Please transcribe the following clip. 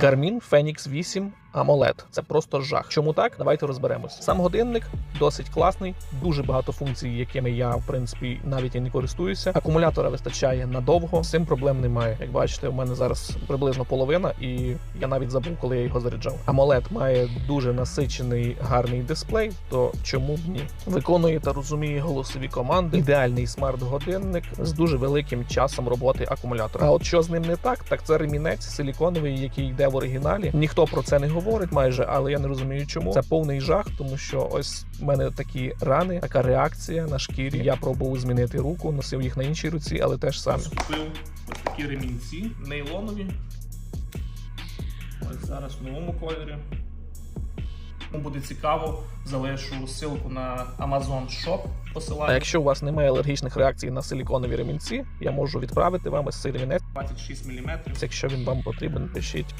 Garmin Fenix 8 AMOLED. Це просто жах. Чому так? Давайте розберемось. Сам годинник досить класний, дуже багато функцій, якими я в принципі навіть і не користуюся. Акумулятора вистачає надовго. З цим проблем немає. Як бачите, у мене зараз приблизно половина, і я навіть забув, коли я його заряджав. AMOLED має дуже насичений гарний дисплей. То чому б ні? Виконує та розуміє голосові команди. Ідеальний смарт-годинник з дуже великим часом роботи акумулятора. А от що з ним не так, так це ремінець силіконовий, який йде в оригіналі. Ніхто про це не говорить майже, але я не розумію, чому це повний жах, тому що ось в мене такі рани, така реакція на шкірі. Я пробував змінити руку, носив їх на іншій руці, але теж саме. Купив ось такі ремінці нейлонові. Ось зараз в новому кольорі. Буде цікаво, залишу ссылку на Amazon Shop. Посилання. А якщо у вас немає алергічних реакцій на силіконові ремінці, я можу відправити вам ось цей ремінець 26 мм. Якщо він вам потрібен, пишіть.